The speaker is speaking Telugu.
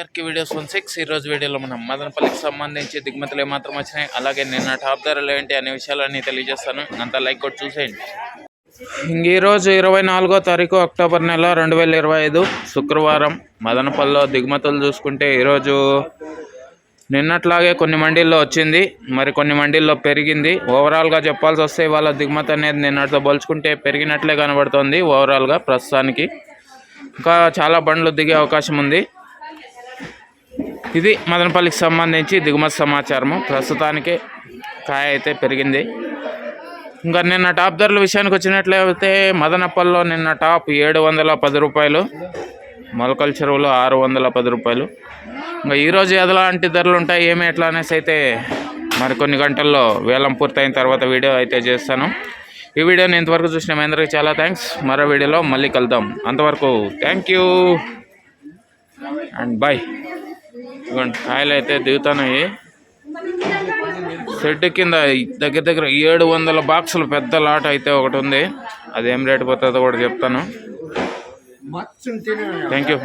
ఆర్కి వీడియోస్ వన్ సిక్స్ ఈరోజు వీడియోలో మనం మదనపల్లికి సంబంధించి దిగుమతులు ఏమాత్రం వచ్చినాయి అలాగే నిన్న టాప్ ధరలు ఏంటి అనే విషయాలన్నీ తెలియజేస్తాను. అంతా లైక్ కొట్టి చూసేయండి. ఇంక ఈరోజు ఇరవై నాలుగో తారీఖు అక్టోబర్ నెల రెండు వేల ఇరవై ఐదు శుక్రవారం మదనపల్లిలో దిగుమతులు చూసుకుంటే ఈరోజు నిన్నట్లాగే కొన్ని మండీల్లో వచ్చింది మరి కొన్ని మండీల్లో పెరిగింది. ఓవరాల్గా చెప్పాల్సి వస్తే వాళ్ళ దిగుమతి అనేది నిన్నటితో పోల్చుకుంటే పెరిగినట్లే కనబడుతుంది ఓవరాల్గా ప్రస్తుతానికి. ఇంకా చాలా బండ్లు దిగే అవకాశం ఉంది. ఇది మదనపల్లికి సంబంధించి దిగుమతి సమాచారము. ప్రస్తుతానికి కాయ అయితే పెరిగింది. ఇంకా నిన్న టాప్ ధరల విషయానికి వచ్చినట్లయితే మదనపల్లిలో నిన్న టాప్ ఏడు వందల పది రూపాయలు మొలకల చెరువులో ఆరు వందల పది రూపాయలు. ఇంకా ఈరోజు ఎలాంటి ధరలు ఉంటాయి ఏమి ఎట్లా అనేసి అయితే మరికొన్ని గంటల్లో వేలం పూర్తయిన తర్వాత వీడియో అయితే చేస్తాను. ఈ వీడియోని ఇంతవరకు చూసిన మీ అందరికీ చాలా థ్యాంక్స్. మరో వీడియోలో మళ్ళీ కలుద్దాం. అంతవరకు థ్యాంక్ యూ. And bye. ఇదిగోండి కాయలు అయితే దిగుతున్నాయి. షెడ్ కింద దగ్గర దగ్గర ఏడు వందల బాక్సులు పెద్ద లాట్ అయితే ఒకటి ఉంది. అది ఏం రేటు పోతుందో కూడా చెప్తాను. Thank you